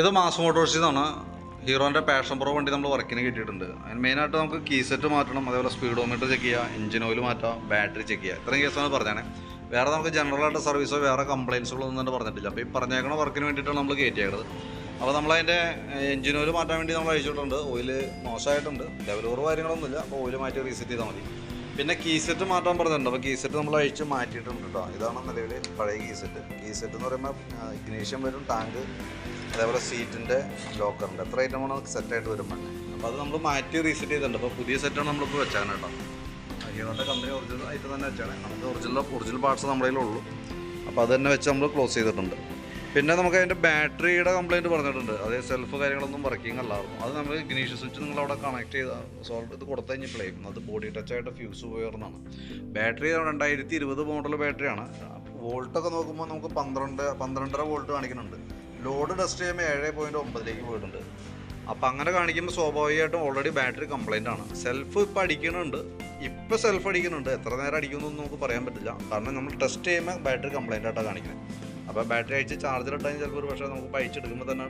ഇത് മാസ് മോട്ടോഴ്സിൽ നിന്നാണ് ഹീറോന്റെ passion pro വണ്ടി നമ്മൾ വർക്കിന് കിട്ടിയിട്ടുണ്ട്. അതിന് മെയിനായിട്ട് നമുക്ക് കീ സെറ്റ് മാറ്റണം അതേപോലെ സ്പീഡോമീറ്റർ ചെക്ക് ചെയ്യുക എഞ്ചിൻ ഓയിൽ മാറ്റാം ബാറ്ററി ചെക്ക് ചെയ്യുക. ഇത്രയും കേസാണ് പറഞ്ഞാണ് വേറെ നമുക്ക് ജനറലായിട്ട് സർവീസോ വേറെ കംപ്ലയിൻസുകളോ ഒന്നും തന്നെ പറഞ്ഞിട്ടില്ല. അപ്പോൾ ഈ പറഞ്ഞേക്കണ വർക്കിന് വേണ്ടിയിട്ടാണ് നമ്മൾ കയറ്റിയേക്കുന്നത് അപ്പോൾ നമ്മളതിന്റെ എഞ്ചിൻ ഓയിൽ മാറ്റാൻ വേണ്ടി നമ്മൾ അയച്ചിട്ടുണ്ട്. ഓയിൽ മോശമായിട്ടുണ്ട്. ലെവൽ കാര്യങ്ങളൊന്നുമില്ല അപ്പോൾ ഓയിൽ മാറ്റി റീസെറ്റ് ചെയ്താൽ മതി. പിന്നെ കീ സെറ്റ് മാറ്റാൻ പറഞ്ഞിട്ടുണ്ട്. അപ്പോൾ കീ സെറ്റ് നമ്മൾ അഴിച്ച് മാറ്റിയിട്ടുണ്ട് കേട്ടോ ഇതാണ് നിലവിൽ പഴയ കീ സെറ്റ് കീ സെറ്റ് എന്ന് പറയുമ്പോൾ ഇഗ്നീഷ്യം വരും ടാങ്ക് അതേപോലെ സീറ്റിന്റെ ലോക്കറിന്റെ എത്ര നമുക്ക് സെറ്റായിട്ട് വരും മണ്ണ് അപ്പോൾ അത് നമ്മൾ മാറ്റി റീസെറ്റ് ചെയ്തിട്ടുണ്ട്. അപ്പോൾ പുതിയ സെറ്റാണ് നമ്മളിപ്പോൾ വെച്ചാണ് കേട്ടോ. ഹീറോന്റെ കമ്പനി ഒറിജിനൽ ആയിട്ട് തന്നെ വെച്ചാണ്. നമുക്ക് ഒറിജിനൽ ഒറിജിനൽ പാർട്സ് നമ്മുടെ കയ്യിലുള്ളൂ. അപ്പോൾ അത് തന്നെ വെച്ച് നമ്മൾ ക്ലോസ് ചെയ്തിട്ടുണ്ട്. പിന്നെ നമുക്ക് അതിന്റെ ബാറ്ററിയുടെ കംപ്ലയിന്റ് പറഞ്ഞിട്ടുണ്ട്. അതേ സെൽഫ് കാര്യങ്ങളൊന്നും വർക്കിംഗ് അല്ലായിരുന്നു. അത് നമ്മൾ ഇഗ്നീഷ്യൻ സ്വിച്ച് നിങ്ങൾ അവിടെ കണക്ട് ചെയ്ത സോൾവ് ഇത് കൊടുത്തു കഴിഞ്ഞപ്പോഴേ അത് ബോഡി ടച്ച് ആയിട്ട് ഫ്യൂസ് പോയർന്നാണ് ബാറ്ററി രണ്ടായിരത്തി ഇരുപത് മോഡൽ ബാറ്ററിയാണ് വോൾട്ടൊക്കെ നോക്കുമ്പോൾ നമുക്ക് പന്ത്രണ്ട് പന്ത്രണ്ടര വോൾട്ട് കാണിക്കുന്നുണ്ട്. ലോഡ് ടെസ്റ്റ് ചെയ്യുമ്പോൾ ഏഴ് പോയിന്റ് ഒമ്പതിലേക്ക് പോയിട്ടുണ്ട്. അപ്പോൾ അങ്ങനെ കാണിക്കുമ്പോൾ സ്വാഭാവികമായിട്ടും ഓൾറെഡി ബാറ്ററി കംപ്ലൈന്റ് ആണ്. സെൽഫ് ഇപ്പോൾ അടിക്കുന്നുണ്ട്. ഇപ്പോൾ സെൽഫ് അടിക്കുന്നുണ്ട്. എത്ര നേരം അടിക്കുന്നൊന്നും നമുക്ക് പറയാൻ പറ്റില്ല. കാരണം നമ്മൾ ടെസ്റ്റ് ചെയ്യുമ്പോൾ ബാറ്ററി കംപ്ലൈന്റ് ആയിട്ടാണ് കാണിക്കുന്നത് അപ്പോൾ ബാറ്ററി അയച്ച് ചാർജർ ഇട്ടാൽ ചിലപ്പോൾ ഒരു പക്ഷേ നമുക്ക് അയച്ചെടുക്കുമ്പോൾ തന്നെ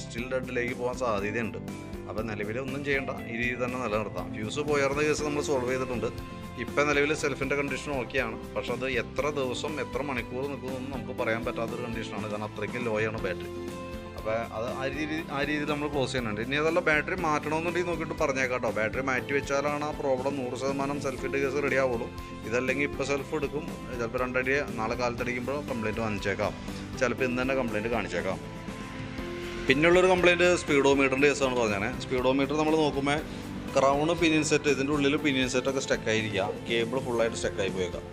സ്റ്റിൽ ഡെഡിലേക്ക് പോകാൻ സാധ്യതയുണ്ട്. അപ്പോൾ നിലവിൽ ഒന്നും ചെയ്യേണ്ട. ഈ രീതി തന്നെ നിലനിർത്താം. ഫ്യൂസ് പോയർന്ന കേസ് നമ്മൾ സോൾവ് ചെയ്തിട്ടുണ്ട്. ഇപ്പം നിലവിൽ സെൽഫിന്റെ കണ്ടീഷൻ ഓക്കെയാണ്. പക്ഷെ അത് എത്ര ദിവസം എത്ര മണിക്കൂർ നിൽക്കുമെന്ന് നമുക്ക് പറയാൻ പറ്റാത്തൊരു കണ്ടീഷനാണ്. കാരണം അത്രയ്ക്കും ആണ് ബാറ്ററി അപ്പോൾ അത് ആ രീതി ആ രീതിയിൽ നമ്മൾ ക്ലോസ് ചെയ്യുന്നുണ്ട്. ഇനി അതല്ല ബാറ്ററി മാറ്റണമെന്നുണ്ടെങ്കിൽ നോക്കിയിട്ട് പറഞ്ഞേക്കാട്ടോ. ബാറ്ററി മാറ്റി വെച്ചാലാണ് ആ പ്രോബ്ലം നൂറ് ശതമാനം സെൽഫിന്റെ കേസ് റെഡി ആവുള്ളൂ. ഇതല്ലെങ്കിൽ ഇപ്പോൾ സെൽഫ് എടുക്കും. ചിലപ്പോൾ രണ്ടടി നാളെ കാലത്തടിക്കുമ്പോൾ കംപ്ലയിന്റ് വന്നിച്ചേക്കാം. ചിലപ്പോൾ ഇന്ന് തന്നെ കംപ്ലയിന്റ് കാണിച്ചേക്കാം. പിന്നുള്ളൊരു കംപ്ലയിന്റ് സ്പീഡോമീറ്ററിന്റെ കേസാണ് പറഞ്ഞത്. സ്പീഡോമീറ്റർ നമ്മൾ നോക്കുമ്പോൾ ക്രൗണ് പിനിയൻ സെറ്റ് ഇതിന്റെ ഉള്ളിൽ പിനിയൻ സെറ്റൊക്കെ സ്റ്റക്കായിരിക്കാം കേബിൾ ഫുള്ളായിട്ട് സ്റ്റക്കായി പോയേക്കാം.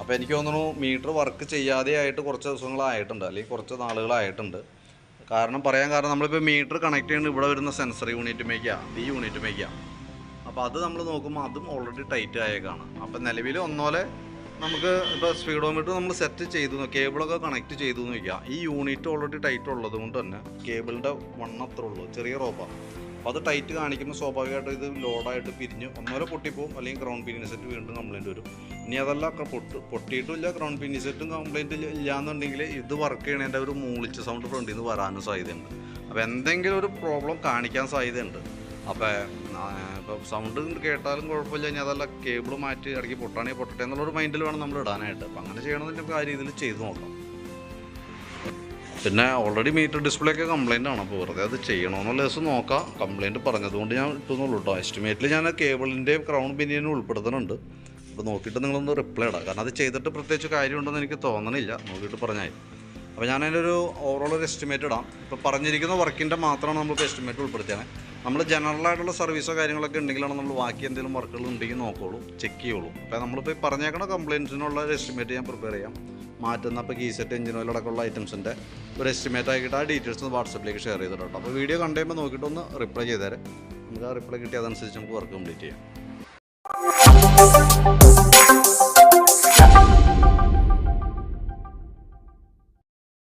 അപ്പോൾ എനിക്ക് തോന്നുന്നു മീറ്റർ വർക്ക് ചെയ്യാതെ ആയിട്ട് കുറച്ച് ദിവസങ്ങളായിട്ടുണ്ട് അല്ലെങ്കിൽ കുറച്ച് നാളുകളായിട്ടുണ്ട്. കാരണം പറയാൻ കാരണം നമ്മളിപ്പോൾ മീറ്റർ കണക്ട് ചെയ്യുന്നത് ഇവിടെ വരുന്ന സെൻസർ യൂണിറ്റുമേക്കാണ് ഈ യൂണിറ്റുമേക്കാണ് അപ്പോൾ അത് നമ്മൾ നോക്കുമ്പോൾ അതും ഓൾറെഡി ടൈറ്റ് ആയേക്കാണ്. അപ്പോൾ നിലവിൽ ഒന്നോലെ നമുക്ക് ഇപ്പോൾ സ്പീഡോമീറ്റർ നമ്മൾ സെറ്റ് ചെയ്തു കേബിളൊക്കെ കണക്ട് ചെയ്തു എന്ന് വയ്ക്കുക ഈ യൂണിറ്റ് ഓൾറെഡി ടൈറ്റ് ഉള്ളത് കൊണ്ട് തന്നെ കേബിളിന്റെ വണ്ണത്രേ ഉള്ളൂ ചെറിയ റോപ്പാണ് അപ്പോൾ അത് ടൈറ്റ് കാണിക്കുമ്പോൾ സ്വാഭാവികമായിട്ടും ഇത് ലോഡായിട്ട് പിരിഞ്ഞ് ഒന്നോലെ പൊട്ടിപ്പോവും അല്ലെങ്കിൽ ഗ്രൗണ്ട് പിന്നിൻ സെറ്റ് വീണ്ടും കംപ്ലയിന്റ് വരും. ഇനി അതല്ല ഒക്കെ പൊട്ട് പൊട്ടിയിട്ടുമില്ല ഗ്രൗണ്ട് പിന്നിൻ സെറ്റും ഇല്ല എന്നുണ്ടെങ്കിൽ ഇത് വർക്ക് ചെയ്യണതിന്റെ ഒരു മൂളിച്ച സൗണ്ട് ഫ്രണ്ടിൽ നിന്ന് വരാനും സാധ്യതയുണ്ട്. അപ്പോൾ എന്തെങ്കിലും ഒരു പ്രോബ്ലം കാണിക്കാൻ സാധ്യതയുണ്ട്. അപ്പോൾ ഇപ്പോൾ സൗണ്ട് കേട്ടാലും കുഴപ്പമില്ല ഇനി അതല്ല കേബിൾ മാറ്റി ഇടയ്ക്ക് പൊട്ടാണെങ്കിൽ പൊട്ടട്ടെ എന്നുള്ളൊരു മൈൻഡിൽ വേണം നമ്മൾ ഇടാനായിട്ട്. അപ്പോൾ അങ്ങനെ ചെയ്യണമെന്നുണ്ടെങ്കിൽ നമുക്ക് ആ രീതിയിൽ ചെയ്ത് നോക്കാം. പിന്നെ ഓൾറെഡി മീറ്റർ ഡിസ്പ്ലേ ഒക്കെ കംപ്ലൈന്റ് ആണ്. അപ്പോൾ വെറുതെ അത് ചെയ്യണമെന്നുള്ള ദിവസം നോക്കാം. കംപ്ലൈന്റ് പറഞ്ഞതുകൊണ്ട് ഞാൻ ഇട്ടുന്നുള്ളൂ കേട്ടോ എസ്റ്റിമേറ്റിൽ ഞാൻ കേബിളിന്റെയും ക്രൗൺ പിന്നിയനും ഉൾപ്പെടുത്തുന്നുണ്ട്. അപ്പോൾ നോക്കിയിട്ട് നിങ്ങളൊന്ന് റിപ്ലൈ ഇടാം. കാരണം അത് ചെയ്തിട്ട് പ്രത്യേകിച്ച് കാര്യമുണ്ടെന്ന് എനിക്ക് തോന്നണില്ല. നോക്കിയിട്ട് പറഞ്ഞാൽ അപ്പോൾ ഞാൻ അതിന്റെ ഒരു ഓവറോൾ ഒരു എസ്റ്റിമേറ്റ് ഇടാം. ഇപ്പോൾ പറഞ്ഞിരിക്കുന്ന വർക്കിന്റെ മാത്രമാണ് നമ്മളിപ്പോൾ എസ്റ്റിമേറ്റ് ഉൾപ്പെടുത്തിയത് നമ്മൾ ജനറൽ ആയിട്ടുള്ള സർവീസോ കാര്യങ്ങളൊക്കെ ഉണ്ടെങ്കിലാണ് നമ്മൾ ബാക്കി എന്തെങ്കിലും വർക്കുകൾ ഉണ്ടെങ്കിൽ നോക്കുകയുള്ളൂ ചെക്ക് ചെയ്യുള്ളൂ. അപ്പോൾ നമ്മളിപ്പോൾ ഈ പറഞ്ഞേക്കണ കംപ്ലയിൻസിനുള്ള ഒരു എസ്റ്റിമേറ്റ് ഞാൻ പ്രിപ്പയർ ചെയ്യാം. മാറ്റുന്ന അപ്പോൾ കീ സെറ്റ് എഞ്ചിൻ ഓയിലടക്കമുള്ള ഐറ്റംസിന്റെ ഒരു എസ്റ്റിമേറ്റ് ആക്കിയിട്ട് ആ ഡീറ്റെയിൽസ് ഒന്ന് വാട്സപ്പിലേക്ക് ഷെയർ ചെയ്തിട്ടുണ്ട്. അപ്പോൾ വീഡിയോ കണ്ടു കഴിയുമ്പോൾ നോക്കിയിട്ട് ഒന്ന് റിപ്ലൈ ചെയ്തേരെ. നമുക്ക് ആ റിപ്ലൈ കിട്ടിയ അതനുസരിച്ച് നമുക്ക് വർക്ക് കംപ്ലീറ്റ് ചെയ്യാം.